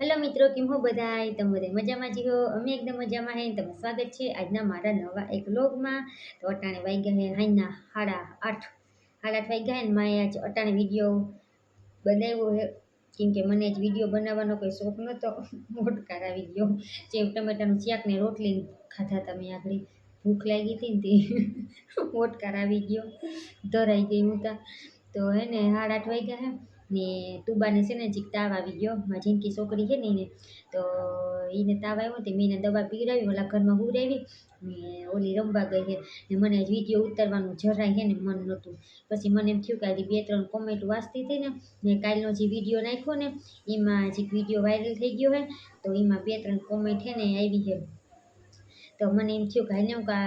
Hello મિત્રો, કેમ હો બધા તમે બધા મજામાં જીવો અમે એકદમ મજામાં હે તમે સ્વાગત છે આજના મારા નવા એક લોગમાં તો અટાણે વાગ્યા હે હાઈના સાડા આઠ. સાડા આઠ વાગ્યા હે ને આજે આજ અટાણે વીડિયો બનાવ્યો હે. કેમ કે મને જ વીડિયો બનાવવાનો કોઈ શોખ નહોતો. મોટકાર આવી ગયો જે ટમેટાનું શાક ને રોટલી ખાધા તમે આગળ. ભૂખ લાગી હતી ને તે મોટકાર આવી ગયો ધરાઈ ગઈ હું તો. હે ને સાડા આઠ વાગ્યા હે. ને તુબાને છે ને જીક તાવ આવી ગયો. મારી જિંદગી છોકરી છે ને એને, તો એને તાવ આવ્યો તે મેં એને દવા પીવડાવી, ઓલા ઘરમાં હુરાવી ને ઓલી રમવા ગઈ છે. ને મને આજ વીડિયો ઉતારવાનું જરાય છે ને મન નહોતું. પછી મને એમ થયું કે આજે બે ત્રણ કોમેન્ટ વાંચતી હતી ને મેં કાલનો જે વીડિયો નાખ્યો ને, એમાં જે વીડિયો વાયરલ થઈ ગયો હે તો એમાં બે ત્રણ કોમેન્ટ છે ને આવી છે. તો મને એમ થયું કે હાલે હું કા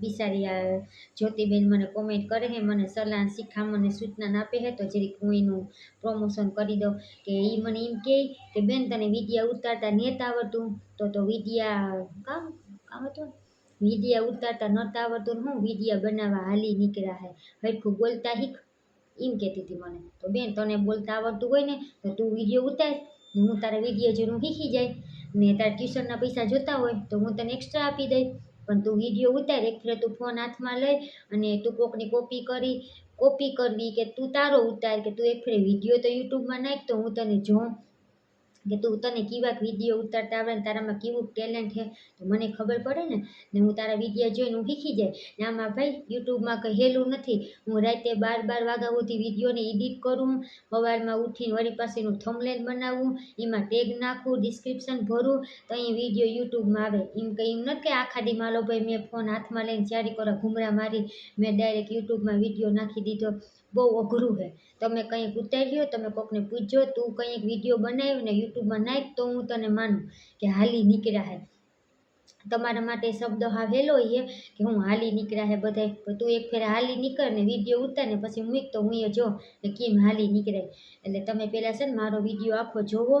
બિચારી આ જ્યોતિબેન મને કોમેન્ટ કરે છે મને સલાહ મને સૂચના આપે છે તો જરીક હું એનું પ્રમોશન કરી દઉં. કે એ મને એમ કહે કે બેન તને વિડીયા ઉતારતા નેતા આવડતું? તો તો વિડીયા કામ કામ હતું વિડીયા ઉતારતા નહોતા આવડતું હું વિડીયા બનાવવા હાલી નીકળ્યા હે. હરખું બોલતા શીખ, એમ કહેતી હતી મને. તો બેન તને બોલતા આવડતું હોય ને, તો તું વીડિયો ઉતાર. હું તારા વીડિયો જોઈને શીખી જાય. ને તારા ટ્યુશનના પૈસા જોતા હોય તો હું તને એક્સ્ટ્રા આપી દઈ પણ તું વીડિયો ઉતાર, એક ફેર તું ફોન હાથમાં લઈ અને તું કોકની કોપી કરી કોપી કરવી કે તું તારો ઉતાર કે તું એક ફેર વીડિયો તો યુટ્યુબમાં નાખ તો હું તને જોઉં. કે તું તને કેવા વીડિયો ઉતારતા આવડે ને તારામાં કેવું ટેલેન્ટ છે તો મને ખબર પડે ને ને હું તારા વીડિયો જોઈને હું શીખી જાય. ને આમાં ભાઈ, યુટ્યુબમાં કંઈ હેલું નથી. હું રાતે બાર બાર વાગ્યા સુધી વિડીયોને એડિટ કરું, સવારમાં ઉઠીને વળી પાસેનું થમલેન બનાવવું એમાં ટેગ નાખું ડિસ્ક્રિપ્શન ભરું, તો અહીં વીડિયો યુટ્યુબમાં આવે. એમ કંઈ એમ નથી કે આખા દી માલો ભાઈ મેં ફોન હાથમાં લઈને જ્યારે કરો ઘૂમરા મારી, મેં ડાયરેક્ટ યુટ્યુબમાં વીડિયો નાખી દીધો. બહુ અઘરું છે. તમે કંઈક ઉતાર્યો તમે કોકને પૂછજો, તું કંઈક વીડિયો બનાવ્યો ને યુટ્યુબમાં નાખ, તો હું તને માનું કે હાલી નીકળ્યા હે તમારા માટે શબ્દ હા વહેલો છે કે હું હાલી નીકળ્યા હે બધાય. તું એક ફેર હાલી નીકળ ને વીડિયો ઉતાર ને પછી મૂક તો હું એ જો કે કેમ હાલી નીકળે એટલે તમે પહેલાં છે ને મારો વીડિયો આખો જોવો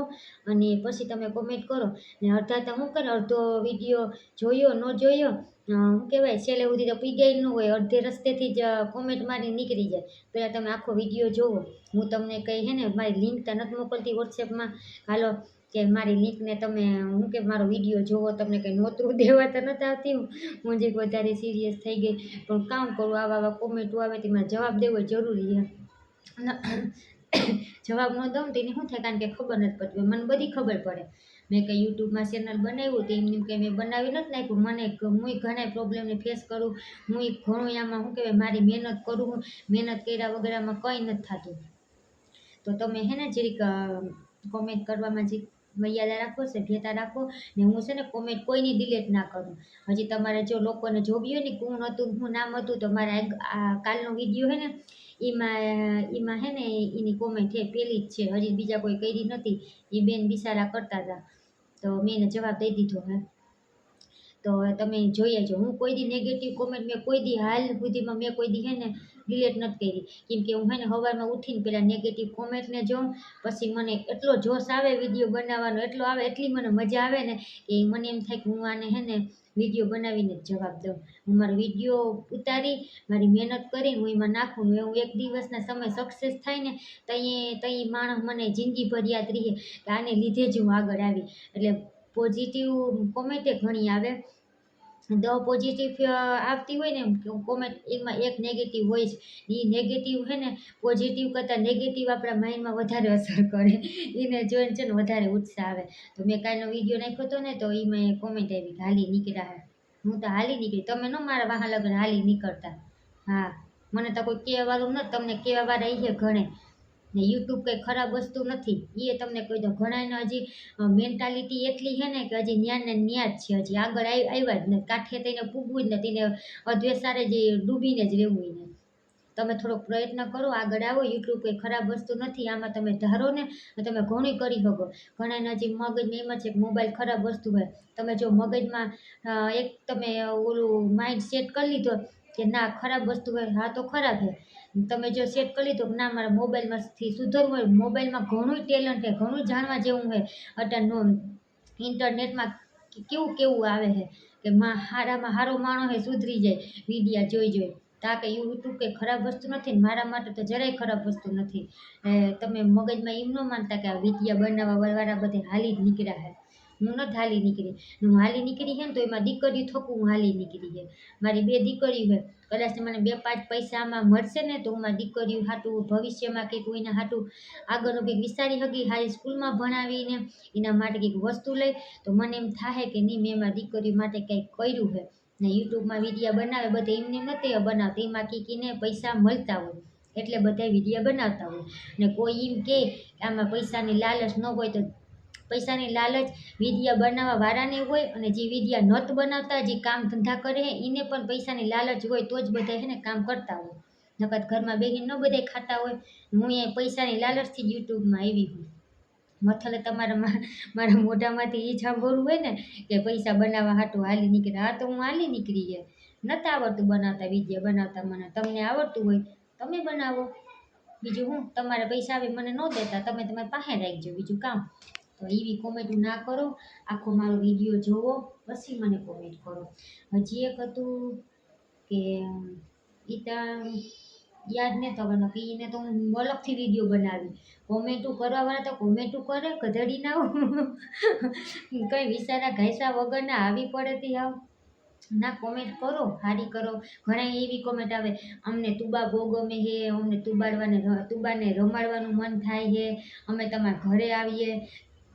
અને પછી તમે કોમેન્ટ કરો. ને અડધા તો હું કરે, અડધો વીડિયો જોયો, ન જોયો શું કહેવાય છેલ્લે સુધી તો પીગાઈ ન હોય, અડધે રસ્તેથી જ કોમેન્ટ મારી નીકળી જાય. પહેલાં તમે આખો વીડિયો જોવો. હું તમને કહી હે ને મારી લિંક તો નથી મોકલતી વોટ્સએપમાં હાલો કે મારી લિંકને તમે, હું કે મારો વીડિયો જોવો, તમને કંઈ નોતરું દેવા તો નથી આવતી હું જે વધારે સિરિયસ થઈ ગઈ, પણ કામ કરું, આવા આવા કોમેન્ટો આવે તેમાં જવાબ દેવો જરૂરી છે. જવાબ ન દઉં તો એને શું થાય? કારણ કે ખબર નથી પડતી મને બધી ખબર પડે. મેં કંઈ યુટ્યુબમાં ચેનલ બનાવ્યું તો એમની કંઈ મેં બનાવી નથી નાખ્યું. મને હું ઘણા પ્રોબ્લેમને ફેસ કરું હું ઘણું આમાં શું કહેવાય, મારી મહેનત કરું મહેનત કર્યા વગર કંઈ નથી થતું. તો તમે હે ને, જરીક કોમેન્ટ કરવામાં જે મર્યાદા રાખો, સભ્યતા રાખો ને હું છે ને કોમેન્ટ કોઈની ડિલેટ ના કરું. હજી તમારે જો લોકોને જોવી હોય ને કોણ હતું હું નામ હતું તો મારા કાલનો વીડિયો હે ને, એમાં એમાં હે ને એની કોમેન્ટ હે, પેલી જ છે. હજી બીજા કોઈ કરી નથી. એ બેન બિસારા કરતા હતા. તો મેં એને જવાબ દઈ દીધો. હે તો તમે જોઈએ જો હું કોઈ દી નેગેટિવ કોમેન્ટ મેં કોઈ દી હાલ સુધીમાં મેં કોઈ દી હે ને ડિલેટ નથી કરી. કેમ કે હું હે ને સવારમાં ઉઠીને પહેલાં નેગેટિવ કોમેન્ટને જોઉં, પછી મને એટલો જોશ આવે વીડિયો બનાવવાનો, એટલો આવે, એટલી મને મજા આવે ને કે મને એમ થાય કે હું આને હે ને વીડિયો બનાવીને જ જવાબ દઉં. હું મારો વીડિયો ઉતારી, મારી મહેનત કરી, હું એમાં નાખું હું એક દિવસના સમય સક્સેસ થાય ને તઈ તઈ માણસ મને જિંદગીભર યાદ રહીએ કે આને લીધે જ હું આગળ આવી. એટલે પોઝિટિવ કોમેન્ટે ઘણી આવે. દ પોઝિટિવ આવતી હોય ને કોમેન્ટ એમાં એક નેગેટિવ હોય જ એ નેગેટિવ છે ને પોઝિટિવ કરતાં નેગેટિવ આપણા માઇન્ડમાં વધારે અસર કરે. એને જોઈને છે ને વધારે ઉત્સાહ આવે. તો મેં કાલનો વીડિયો નાખ્યો હતો ને તો એમાં કોમેન્ટ આવી હાલી નીકળ્યા હું. તો હાલી નીકળી. તમે ન મારા વાહ લગન હાલી નીકળતા. હા. મને તો કોઈ કહેવાવાળું ન તમને કહેવાવાળા એ ઘણે. ને યુટ્યુબ કંઈ ખરાબ વસ્તુ નથી. એ તમને કહી દઉં. ઘણાને હજી મેન્ટાલિટી એટલી છે ને કે હજી ન્યા ને ન્યા જ છે. હજી આગળ આવ્યા જ નથી. કાંઠે થઈને પૂગવું જ નથી ને અદ્વેસારે જ ડૂબીને જ રહેવું એને તમે થોડોક પ્રયત્ન કરો, આગળ આવો. યુટ્યુબ કંઈ ખરાબ વસ્તુ નથી. આમાં તમે ધારો ને તમે ઘણું કરી શકો. ઘણાને હજી મગજમાં એમ છે મોબાઈલ ખરાબ વસ્તુ હોય. તમે જો મગજમાં એક તમે ઓલું માઇન્ડ સેટ કરી લીધો કે ના, ખરાબ વસ્તુ હોય, હા તો ખરાબ છે. તમે જો સેટ કરી લીધો કે ના, મારા મોબાઈલમાંથી સુધરવું હોય, મોબાઈલમાં ઘણું ટેલેન્ટ છે, ઘણું જાણવા જેવું હોય અત્યારનો ઇન્ટરનેટમાં કેવું કેવું આવે છે, કે માં હારામાં હારો માણો છે, સુધરી જાય, વિડીયા જોઈ જોઈ. તા કે યુટ્યુબ કંઈ ખરાબ વસ્તુ નથી મારા માટે તો જરાય ખરાબ વસ્તુ નથી. તમે મગજમાં એમ ન માનતા કે આ વિડીયા બનાવવા વાળા બધે હાલી જ નીકળ્યા છે. હું નથી હાલી નીકળી. હું હાલી નીકળી છે ને તો એમાં દીકરી થકું હું હાલી નીકળી છે મારી બે દીકરીઓ છે કદાચ મને બે પાંચ પૈસા આમાં મળશે ને તો હું મારી દીકરીઓ હાટું ભવિષ્યમાં કંઈક કોઈના હાટું આગળનું કંઈક વિચારી શકી હારી સ્કૂલમાં ભણાવીને એના માટે કંઈક વસ્તુ લઈ, તો મને એમ થાય કે નહીં મેં મારી દીકરીઓ માટે કંઈક કર્યું છે ને યુટ્યુબમાં વિડીયા બનાવે, બધા એમને નથી બનાવતા. એમાં કીકીને પૈસા મળતા હોય. એટલે બધા વિડીયા બનાવતા હોય. ને કોઈ એમ કે આમાં પૈસાની લાલચ ન હોય તો પૈસાની લાલચ વિદ્યા બનાવવા વારાને હોય અને જે વિદ્યા નત બનાવતા, જે કામ ધંધા કરે હે એને પણ પૈસાની લાલચ હોય તો જ બધા હે ને કામ કરતા હોય. નકર ઘરમાં બેહીને ન બધા ખાતા હોય. હું અહીંયા પૈસાની લાલચથી જ યુટ્યુબમાં આવી હું મથલે તમારા મારા મોઢામાંથી એ સાંભળવું હોય ને કે પૈસા બનાવવા હાટું હાલી નીકળે હા તો હું હાલી નીકળી જાય નતા આવડતું બનાવતા, વિદ્યા બનાવતા મને. તમને આવડતું હોય, તમે બનાવો. બીજું હું, તમારા પૈસા આવે મને ન દેતા. તમે તમારી પાસે રાખજો. બીજું કામ. તો એવી કોમેન્ટ ના કરો. આખો મારો વીડિયો જોવો, પછી મને કોમેન્ટ કરો. હજી એક હતું કે એ ત્યાં યાદ ને થવાનું કે એને તો હું અલગથી વીડિયો બનાવી. કોમેન્ટું કરવાવાળા તો કોમેન્ટું કરે, ગધડી ના કંઈ વિચારા ઘાયસા વગરના આવી પડે તી આવ ના કોમેન્ટ કરો, હારી કરો. ઘણા એવી કોમેન્ટ આવે, અમને તુબા બહુ ગમે છે અમને તુબાડવાને, તુબાને રમાડવાનું મન થાય છે અમે તમારા ઘરે આવીએ.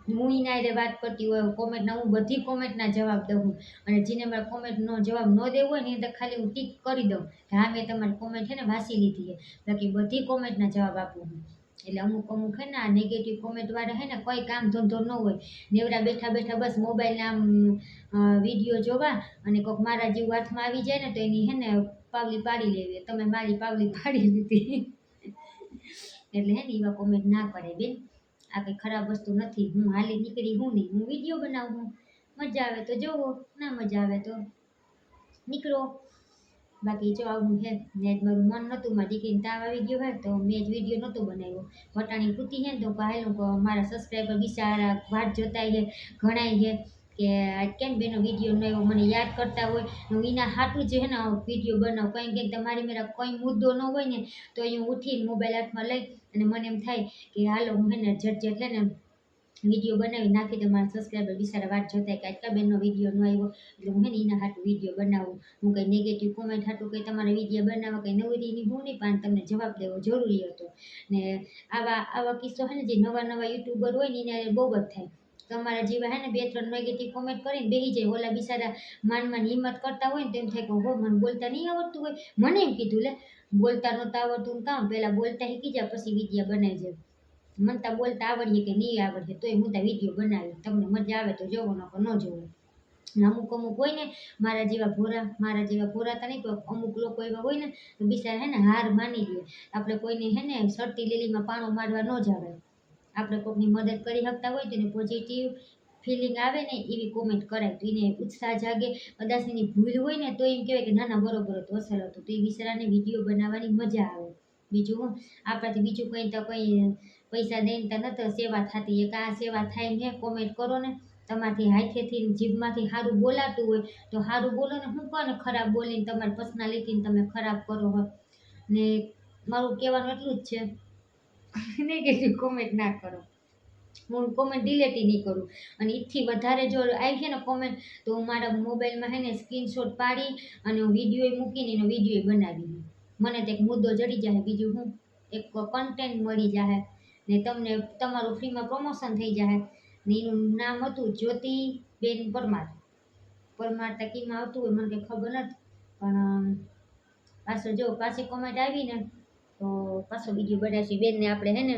હું એના હારે વાત કરતી હોય કોમેન્ટના હું બધી કોમેન્ટના જવાબ દઉં અને જેને મારે કોમેન્ટનો જવાબ ન દેવો હોય ને એ તો ખાલી હું ટીક કરી દઉં કે હા, મેં તમારી કોમેન્ટ છે ને વાંચી લીધી છે. બાકી બધી કોમેન્ટના જવાબ આપું હું. એટલે અમુક અમુક હે ને, આ નેગેટિવ કોમેન્ટવાળા હે ને, કોઈ કામ ધંધો ન હોય. નેવડા બેઠા બેઠા બસ મોબાઈલને આમ વીડિયો જોવા અને કોઈક મારા જેવું હાથમાં આવી જાય ને, તો એની હે ને પાવલી પાડી લેવી. તમે મારી પાવલી પાડી લીધી. એટલે હે ને એવા કોમેન્ટ ના કરે બેન. આ કંઈ ખરાબ વસ્તુ નથી. હું હાલી નીકળી હું નહીં. હું વીડિયો બનાવું. મજા આવે તો જોવો. ના મજા આવે તો નીકળો. બાકી જો આવું છે ને મારું મન નહોતું મારી દીકરીને તાવ આવી ગયો હોય તો મેં જ વીડિયો નહોતો બનાવ્યો. વટાણી કૂતી છે ને તો પહેલું મારા સબસ્ક્રાઈબર બિચારા વાટ જોતાય છે ઘણાય છે કે કેમ બેનો વીડિયો ન આવ્યો મને યાદ કરતા હોય, હું એના હાટું જ છે ને વીડિયો બનાવું. કંઈ કંઈક તમારી મેરા કોઈ મુદ્દો ન હોય ને, તો અહીં ઉઠીને મોબાઈલ હાથમાં લઈ અને મને એમ થાય કે હાલો હું હે ને ઝટ ઝટ હે ને વીડિયો બનાવી નાખી તો મારા સબસ્ક્રાઈબર બિચારા વાત જોતા કે આજકા બેનનો વીડિયો ન આવ્યો, એટલે હું હે ને એના હાટું વીડિયો બનાવું. હું કંઈ નેગેટિવ કોમેન્ટ હાટું કંઈ તમારે વીડિયો બનાવવા કંઈ નવરીની હું નહીં, પણ તમને જવાબ દેવો જરૂરી હતો. ને આવા આવા કિસ્સો છે ને જે નવા નવા યુટ્યુબર હોય ને એને બહુ જ થાય. તમારા જેવા હે ને બે ત્રણ નેગેટિવ કોમેન્ટ કરીને બેસી જાય. ઓલા બિચારા માન હિંમત કરતા હોય ને તો એમ થાય કે હો મને બોલતા નહીં આવડતું હોય. મને એમ કીધું, લે, બોલતા નહોતા આવડતું કામ? પહેલાં બોલતા શીખી જાય પછી વિદ્યા બનાવી જાય મને તો બોલતા આવડીએ કે નહીં આવડે, તોય હું તો વીડિયો બનાવી તમને મજા આવે તો જોવો, નકર ન જોવો. અમુક અમુક હોય ને, મારા જેવા ભોરા, મારા જેવા ભોરા તો નહીં પણ અમુક લોકો એવા હોય ને બિચારા હે ને હાર માની લે. આપણે કોઈને હે ને સરતી લીલીમાં પાણો મારવા ન જ આવે આપણે કોઈકની મદદ કરી શકતા હોય તો એને પોઝિટિવ ફિલિંગ આવે ને એવી કોમેન્ટ કરાય. તો એને ઉત્સાહ જાગે. કદાચ એની ભૂલ હોય ને તો એમ કહેવાય કે ના ના, બરોબર હતું અસર હતું. તો એ વિસરાને વીડિયો બનાવવાની મજા આવે. બીજું આપણાથી બીજું કંઈ તો કંઈ પૈસા દઈને તો નથી સેવા થતી એક આ સેવા થાય ને કોમેન્ટ કરો ને. તમારથી હાથેથી જીભમાંથી સારું બોલાતું હોય તો સારું બોલો ને. હું કોને ખરાબ બોલીને તમારી પર્સનાલિટીને તમે ખરાબ કરો હો? ને મારું કહેવાનું એટલું જ છે. નેગેટિવ કોમેન્ટ ના કરો. હું કોમેન્ટ ડિલેટ નહીં કરું. અને એથી વધારે જો આવી છે ને કોમેન્ટ તો હું મારા મોબાઈલમાં છે ને સ્ક્રીનશોટ પાડી અને હું વીડિયો મૂકીને એનો વીડિયો બનાવી દઉં. મને તો એક મુદ્દો જડી જાય બીજું હું? એક કન્ટેન્ટ મળી જાય ને તમને તમારું ફ્રીમાં પ્રમોશન થઈ જાય ને એનું નામ હતું જ્યોતિબેન પરમાર. પરમાર તકીમાં આવતું હોય, મને કંઈ ખબર નથી. પણ પાછો જો, પાછી કોમેન્ટ આવી ને તો પાછો વીડિયો બનાવીશું બેનને આપણે હે ને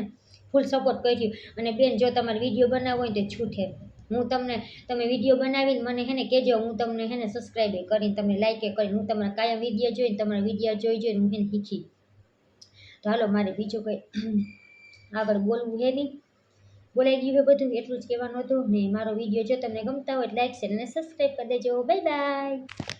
ફૂલ સપોર્ટ કર્યું અને બેન, જો તમારે વીડિયો બનાવવો હોય તો છૂટે. હું તમને, તમે વીડિયો બનાવીને મને હે ને કહેજો, હું તમને હે ને સબસ્ક્રાઈબ કરીને તમે લાઈકે કરીને હું તમારા કાયમ વીડિયો જોઈને તમારા વીડિયો જોઈ જોઈને હું એને શીખી. તો હાલો, મારે બીજું કંઈ આગળ બોલવું હે નહીં. બોલાઈ ગયું છે બધું, એટલું જ કહેવાનું હતું. ને મારો વીડિયો જો તમને ગમતા હોય લાઈક શેર અને સબસ્ક્રાઈબ કરી દેજો. Bye bye